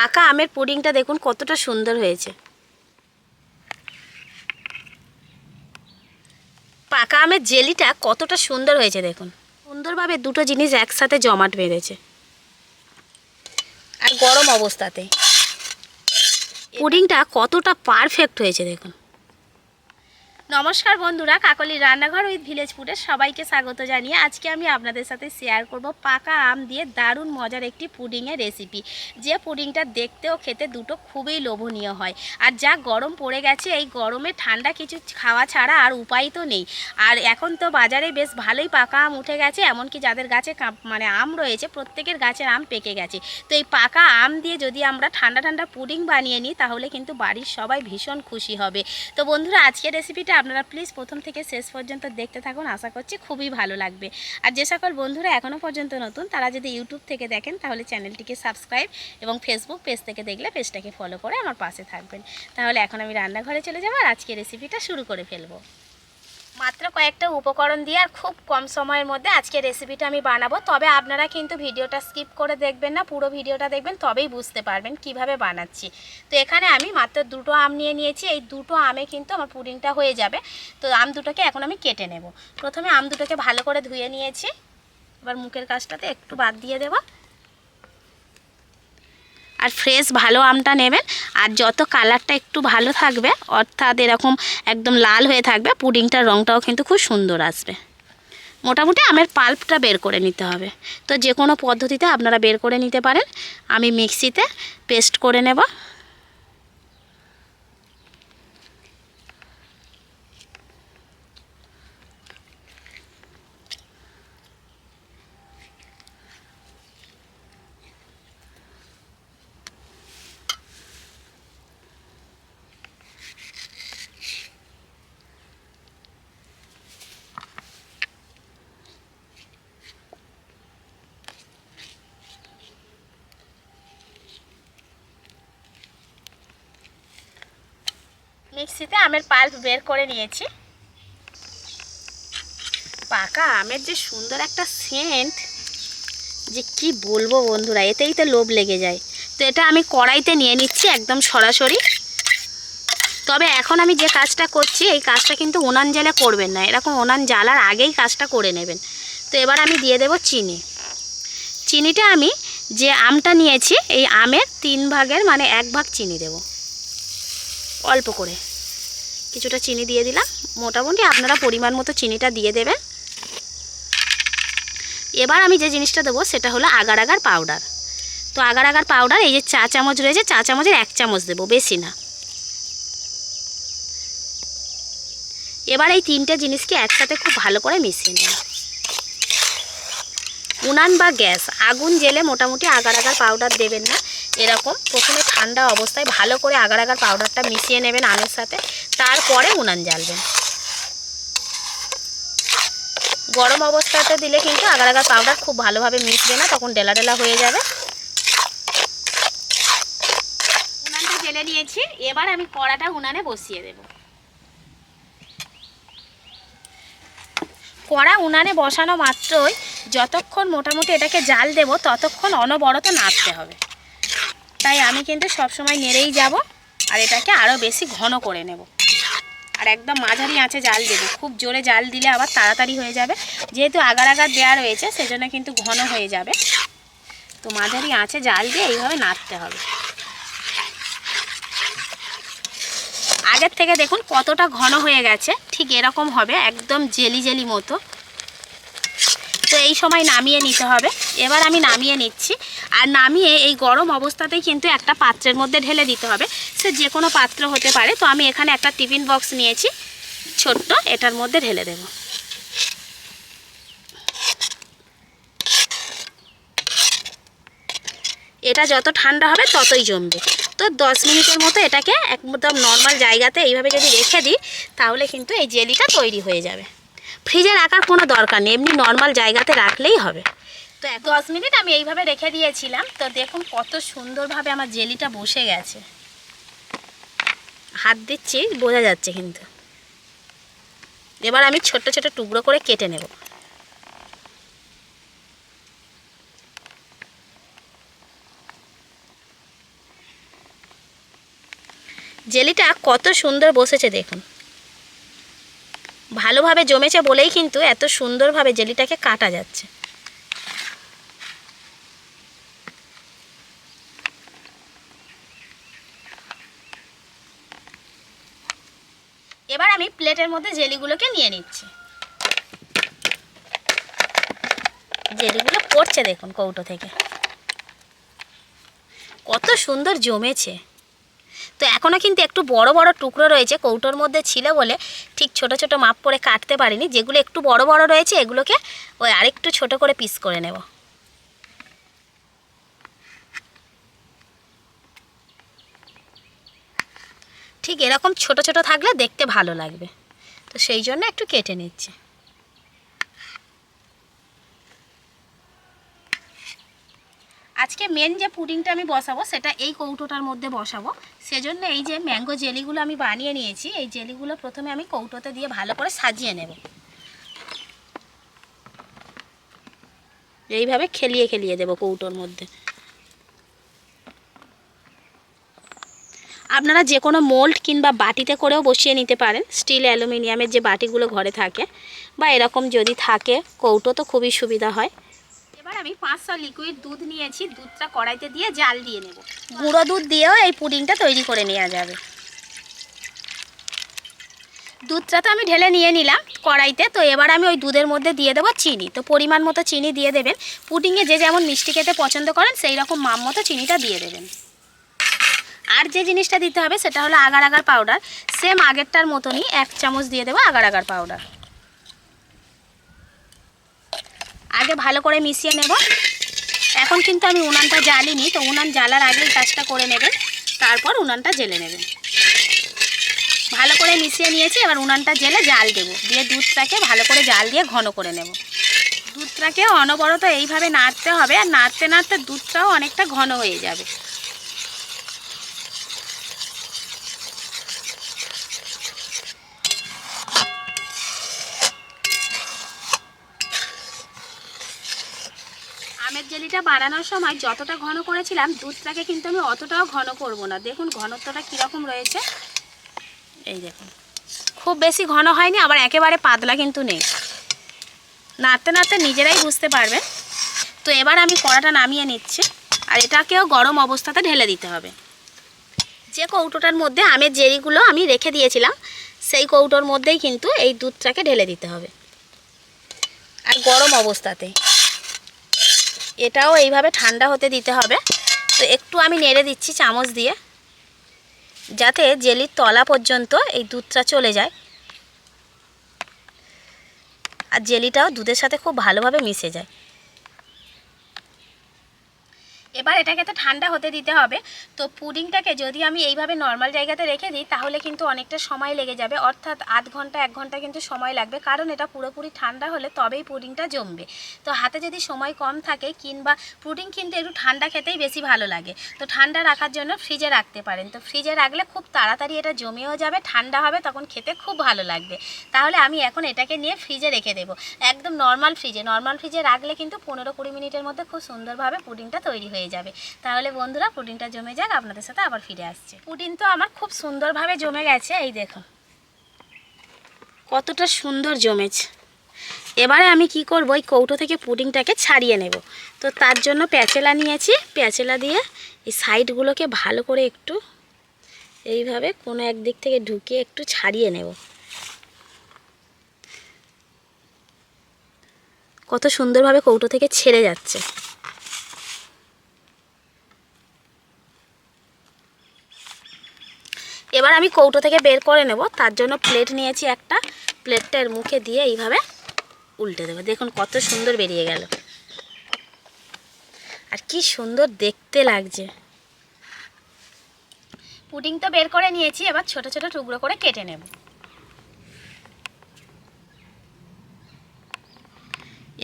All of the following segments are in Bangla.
পাকা আমের পুডিংটা দেখুন কতটা সুন্দর হয়েছে। পাকা আমের জেলিটা কতটা সুন্দর হয়েছে দেখুন। সুন্দরভাবে দুটো জিনিস একসাথে জমাট বেঁধেছে। আর গরম অবস্থাতে। পুডিংটা কতটা পারফেক্ট হয়েছে দেখুন। নমস্কার বন্ধুরা, কাকলি রান্নাঘর উইথ ভিলেজ ফুডের সবাইকে স্বাগত জানিয়ে আজকে আমি আপনাদের সাথে শেয়ার করব পাকা আম দিয়ে দারুণ মজার একটি পুডিংয়ের রেসিপি যে পুডিংটা দেখতেও খেতে দুটো খুবই লোভনীয় হয়। আর যা গরম পড়ে গেছে, এই গরমে ঠান্ডা কিছু খাওয়া ছাড়া আর উপায় তো নেই। আর এখন তো বাজারে বেশ ভালোই পাকা আম উঠে গেছে, এমনকি যাদের গাছে মানে আম রয়েছে, প্রত্যেকের গাছের আম পেকে গেছে। তো এই পাকা আম দিয়ে যদি আমরা ঠান্ডা ঠান্ডা পুডিং বানিয়ে নিই, তাহলে কিন্তু বাড়ির সবাই ভীষণ খুশি হবে। তো বন্ধুরা, আজকের রেসিপিটা আপনারা প্লিজ প্রথম থেকে শেষ পর্যন্ত দেখতে থাকুন, আশা করছি খুবই ভালো লাগবে। আর যে সকল বন্ধুরা এখনও পর্যন্ত নতুন, তারা যদি ইউটিউব থেকে দেখেন, তাহলে চ্যানেলটিকে সাবস্ক্রাইব এবং ফেসবুক পেজ থেকে দেখলে পেজটাকে ফলো করে আমার পাশে থাকবেন। তাহলে এখন আমি রান্নাঘরে চলে যাব আর আজকে রেসিপিটা শুরু করে ফেলব। মাত্র কয়েকটা উপকরণ দিয়ে আর খুব কম সময়ের মধ্যে আজকে রেসিপিটা আমি বানাবো। তবে আপনারা কিন্তু ভিডিওটা স্কিপ করে দেখবেন না, পুরো ভিডিওটা দেখবেন, তবেই বুঝতে পারবেন কীভাবে বানাচ্ছি। তো এখানে আমি মাত্র দুটো আম নিয়ে নিয়েছি, এই দুটো আমে কিন্তু আমার পুডিংটা হয়ে যাবে। তো আম দুটোকে এখন আমি কেটে নেব। প্রথমে আম দুটোকে ভালো করে ধুয়ে নিয়েছি। এবার মুখের কাজটাতে একটু বাদ দিয়ে দেবো। আর ফ্রেশ ভালো আমটা নেবেন। আর যত কালারটা একটু ভালো থাকবে, অর্থাৎ এরকম একদম লাল হয়ে থাকবে, পুডিংটার রঙটাও কিন্তু খুব সুন্দর আসবে। মোটামুটি আমের পাল্পটা বের করে নিতে হবে। তো যে কোনো পদ্ধতিতে আপনারা বের করে নিতে পারেন। আমি মিক্সিতে পেস্ট করে নেব। মিক্সিতে আমের পাল্প বের করে নিয়েছি। পাকা আমের যে সুন্দর একটা সেন্ট যে কি বলব বন্ধুরা, এতেই তো লোভ লেগে যায়। তো এটা আমি কড়াইতে নিয়ে নিচ্ছি একদম সরাসরি। তবে এখন আমি যে কাজটা করছি, এই কাজটা কিন্তু উনান জ্বালে করবেন না। এরকম উনান জ্বালার আগেই কাজটা করে নেবেন। তো এবার আমি দিয়ে দেব চিনি। চিনিটা আমি যে আমটা নিয়েছি, এই আমের তিন ভাগের মানে এক ভাগ চিনি দেব। অল্প করে। কিছুটা চিনি দিয়ে দিলাম। মোটামুটি আপনারা পরিমাণ মতো চিনিটা দিয়ে দেবেন। এবার আমি যে জিনিসটা দেবো, সেটা হলো আগার আগার পাউডার। তো আগার আগার পাউডার, এই যে চা চামচ রয়েছে, চা চামচের এক চামচ দেবো, বেশি না। এবার এই তিনটে জিনিসকে একসাথে খুব ভালো করে মিশিয়ে নেব উনান বা গ্যাস, আগুন জেলে মোটামুটি আগার আগার পাউডার দেবেন না। এরকম প্রথমে ঠান্ডা অবস্থায় ভালো করে আগার আগার পাউডারটা মিশিয়ে নেবেন আমের সাথে, তারপরে উনান জ্বালবেন। গরম অবস্থাতে দিলে কিন্তু আগার আগার পাউডার খুব ভালোভাবে মিশবে না, তখন ডেলা ডেলা হয়ে যাবে। উনানটা জেলে নিয়েছি, এবার আমি কড়াটা উনানে বসিয়ে দেব। কড়া উনানে বসানো মাত্রই যতক্ষণ মোটামুটি এটাকে জাল দেব, ততক্ষণ অনবরত নাড়তে হবে। তাই আমি কিন্তু সবসময় নেড়েই যাব আর এটাকে আরও বেশি ঘন করে নেব। আর একদম মাঝারি আঁচে জাল দেবো। খুব জোরে জাল দিলে আবার তাড়াতাড়ি হয়ে যাবে। যেহেতু আগার আগার দেওয়া রয়েছে, সেজন্য কিন্তু ঘন হয়ে যাবে। তো মাঝারি আঁচে জাল দিয়ে এইভাবে নাড়তে হবে। আগের থেকে দেখুন কতটা ঘন হয়ে গেছে। ঠিক এরকম হবে, একদম জেলি জেলি মতো। তো এই সময় নামিয়ে নিতে হবে। এবার আমি নামিয়ে নিচ্ছি। আর নামিয়ে এই গরম অবস্থাতেই কিন্তু একটা পাত্রের মধ্যে ঢেলে দিতে হবে। সে যে কোনো পাত্র হতে পারে। তো আমি এখানে একটা টিফিন বক্স নিয়েছি। ছোট্ট এটার মধ্যে ঢেলে দেব। এটা যত ঠান্ডা হবে ততই জমবে। তো দশ মিনিটের মতো এটাকে একদম নর্মাল জায়গাতে এইভাবে যদি রেখে দিই, তাহলে কিন্তু এই জেলিটা তৈরি হয়ে যাবে। ফ্রিজে রাখার কোনো দরকার নেই, এমনি নর্মাল জায়গাতে রাখলেই হবে। তো এক দশ মিনিট আমি এইভাবে রেখে দিয়েছিলাম, তো দেখুন কত সুন্দরভাবে আমার জেলিটা বসে গেছে। হাত দিচ্ছি, বোঝা যাচ্ছে কিন্তু। এবার আমি ছোট ছোট টুকরো করে কেটে নেব। জেলিটা কত সুন্দর বসেছে দেখুন। ভালোভাবে জমেছে বলেই কিন্তু এত সুন্দরভাবে জেলিটাকে কাটা যাচ্ছে। এবার আমি প্লেটের মধ্যে জেলিগুলোকে নিয়ে নিচ্ছি। জেলিগুলো পড়ছে দেখুন কৌটো থেকে। কত সুন্দর জমেছে। তো এখনও কিন্তু একটু বড় বড় টুকরো রয়েছে কৌটোর মধ্যে ছিল বলে ঠিক ছোট ছোট মাপ করে কাটতে পারিনি। যেগুলো একটু বড় বড় রয়েছে, এগুলোকে ওই আরেকটু ছোট করে পিস করে নেব। ঠিক এরকম ছোট ছোট থাকলে দেখতে ভালো লাগবে। তো সেই জন্য একটু কেটে নিচ্ছি আজকে মেন যে পুডিংটা আমি বসাবো, সেটা এই কৌটোটার মধ্যে বসাবো। সেজন্য এই যে ম্যাঙ্গো জেলিগুলো আমি বানিয়ে নিয়েছি, এই জেলিগুলো প্রথমে আমি কৌটোতে দিয়ে ভালো করে সাজিয়ে নেব। এইভাবে খেলিয়ে খেলিয়ে দেবো কৌটোর মধ্যে। আপনারা যে কোনো মোল্ড কিংবা বাটিতে করেও বসিয়ে নিতে পারেন। স্টিল অ্যালুমিনিয়ামের যে বাটিগুলো ঘরে থাকে, বা এরকম যদি থাকে, কৌটো তো খুবই সুবিধা হয়। এবার আমি পাঁচশো লিকুইড দুধ নিয়েছি, দুধটা কড়াইতে দিয়ে জাল দিয়ে নেব। গুঁড়ো দুধ দিয়েও এই পুডিংটা তৈরি করে নেওয়া যাবে। দুধটা তো আমি ঢেলে নিয়ে নিলাম কড়াইতে, তো এবার আমি ওই দুধের মধ্যে দিয়ে দেবো চিনি। তো পরিমাণ মতো চিনি দিয়ে দেবেন। পুডিংয়ে যে যেমন মিষ্টি খেতে পছন্দ করেন, সেই রকম মাম মতো চিনিটা দিয়ে দেবেন। আর যে জিনিসটা দিতে হবে, সেটা হলো আগার আগার পাউডার সেম আগেরটার মতনই এক চামচ দিয়ে দেবো আগার আগার পাউডার আগে ভালো করে মিশিয়ে নেব। এখন কিন্তু আমি উনানটা জ্বালিনি, তো উনান জ্বালার আগেই কাজটা করে নেবেন তারপর উনানটা জেলে নেবেন ভালো করে মিশিয়ে নিয়েছি, এবার উনানটা জেলে জাল দেবো। দিয়ে দুধটাকে ভালো করে জাল দিয়ে ঘন করে নেব। দুধটাকে অনবরত এইভাবে নাড়তে হবে, আর নাড়তে নাড়তে দুধটাও অনেকটা ঘন হয়ে যাবে। আমের বানানোর সময় যতটা ঘন করেছিলাম, দুধটাকে কিন্তু আমি অতটাও ঘন করব না। দেখুন ঘনত্বটা কীরকম রয়েছে। এই দেখুন। খুব বেশি ঘন হয়নি, আবার একেবারে পাতলা কিন্তু নেই। নাড়তে নাড়তে নিজেরাই বুঝতে পারবে তো এবার আমি কড়াটা নামিয়ে নিচ্ছি, আর এটাকেও গরম অবস্থাতে ঢেলে দিতে হবে। যে কৌটোটার মধ্যে আমের জেরিগুলো আমি রেখে দিয়েছিলাম, সেই কৌটোর মধ্যেই কিন্তু এই দুধটাকে ঢেলে দিতে হবে। আর গরম অবস্থাতেই এটাও এইভাবে ঠান্ডা হতে দিতে হবে। তো একটু আমি নেড়ে দিচ্ছি চামচ দিয়ে, যাতে জেলির তলা পর্যন্ত এই দুধটা চলে যায়। আর জেলিটাও দুধের সাথে খুব ভালোভাবে মিশে যায়। এবার এটাকে তো ঠান্ডা হতে দিতে হবে। তো পুডিংটাকে যদি আমি এইভাবে নর্মাল জায়গাতে রেখে দিই, তাহলে কিন্তু অনেকটা সময় লেগে যাবে। অর্থাৎ আধ ঘণ্টা, এক ঘণ্টা কিন্তু সময় লাগবে। কারণ এটা পুরোপুরি ঠান্ডা হলে তবেই পুডিংটা জমবে। তো হাতে যদি সময় কম থাকে, কিংবা পুডিং কিন্তু একটু ঠান্ডা খেতেই বেশি ভালো লাগে। তো ঠান্ডা রাখার জন্য ফ্রিজে রাখতে পারেন। তো ফ্রিজে রাখলে খুব তাড়াতাড়ি এটা জমেও যাবে, ঠান্ডা হবে, তখন খেতে খুব ভালো লাগবে। তাহলে আমি এখন এটাকে নিয়ে ফ্রিজে রেখে দেবো। একদম নর্মাল ফ্রিজে নর্মাল ফ্রিজে রাখলে কিন্তু পনেরো কুড়ি মিনিটের মধ্যে খুব সুন্দরভাবে পুডিংটা তৈরি হয়ে যাবে। তাহলে বন্ধুরা পুডিংটা জমে যাক, আপনাদের সাথে আবার ফিরে আসছে। পুডিং তো আমার খুব সুন্দরভাবে জমে গেছে, এই দেখো কতটা সুন্দর জমেছে। এবারে আমি কি করব ওই কৌটো থেকে পুডিংটাকে ছাড়িয়ে নেব। তো তার জন্য প্যাচেলা নিয়েছি। প্যাচেলা দিয়ে এই সাইডগুলোকে ভালো করে একটু এইভাবে কোনো একদিক থেকে ঢুকিয়ে একটু ছাড়িয়ে নেব। কত সুন্দরভাবে কৌটো থেকে ছেড়ে যাচ্ছে। এবার আমি কৌটো থেকে বের করে নেব। তার জন্য প্লেট নিয়েছি একটা। প্লেটটার মুখে দিয়ে এইভাবে উল্টে দেবো। দেখুন কত সুন্দর বেরিয়ে গেল। আর কি সুন্দর দেখতে লাগছে। পুডিং তো বের করে নিয়েছি, এবার ছোট ছোট টুকরো করে কেটে নেব।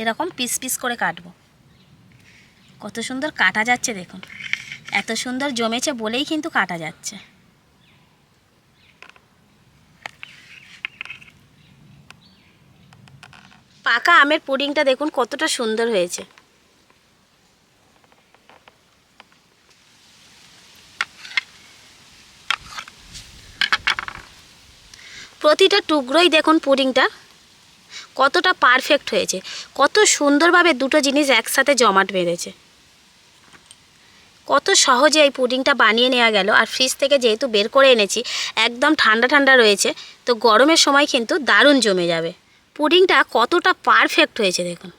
এরকম পিস পিস করে কাটবো। কত সুন্দর কাটা যাচ্ছে দেখুন। এত সুন্দর জমেছে বলেই কিন্তু কাটা যাচ্ছে পাকা আমের পুডিংটা দেখুন কতটা সুন্দর হয়েছে। প্রতিটা টুকরোই দেখুন পুডিংটা কতটা পারফেক্ট হয়েছে। কত সুন্দরভাবে দুটো জিনিস একসাথে জমাট বেঁধেছে। কত সহজে এই পুডিংটা বানিয়ে নেওয়া গেল। আর ফ্রিজ থেকে যেহেতু বের করে এনেছি, একদম ঠান্ডা ঠান্ডা রয়েছে, তো গরমের সময় কিন্তু দারুণ জমে যাবে। পুডিংটা কতটা পারফেক্ট হয়েছে দেখুন।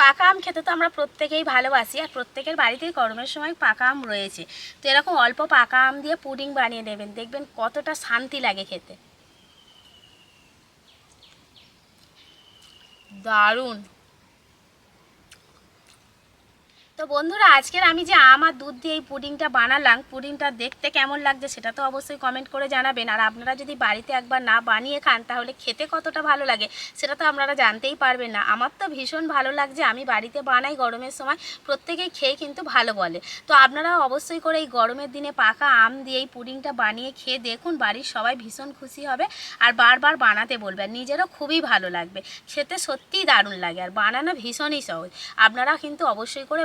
পাকা আম খেতে তো আমরা প্রত্যেকেই ভালোবাসি, আর প্রত্যেকের বাড়িতেই গরমের সময় পাকা আম রয়েছে। তো এরকম অল্প পাকা আম দিয়ে পুডিং বানিয়ে নেবেন দেখবেন কতটা শান্তি লাগে খেতে। দারুণ! তো বন্ধুরা, আজকের আমি যে আম আর দুধ দিয়ে এই পুডিংটা বানালাম, পুডিংটা দেখতে কেমন লাগছে সেটা তো অবশ্যই কমেন্ট করে জানাবেন। আর আপনারা যদি বাড়িতে একবার না বানিয়ে খান, তাহলে খেতে কতটা ভালো লাগে সেটা তো আপনারা জানতেই পারবেন না। আমার তো ভীষণ ভালো লাগছে, আমি বাড়িতে বানাই গরমের সময়, প্রত্যেকেই খেয়ে কিন্তু ভালো বলে। তো আপনারা অবশ্যই করে এই গরমের দিনে পাকা আম দিয়ে এই পুডিংটা বানিয়ে খেয়ে দেখুন, বাড়ির সবাই ভীষণ খুশি হবে আর বারবার বানাতে বলবে আর নিজেরও খুবই ভালো লাগবে। খেতে সত্যিই দারুণ লাগে আর বানানো ভীষণই সহজ। আপনারা কিন্তু অবশ্যই করে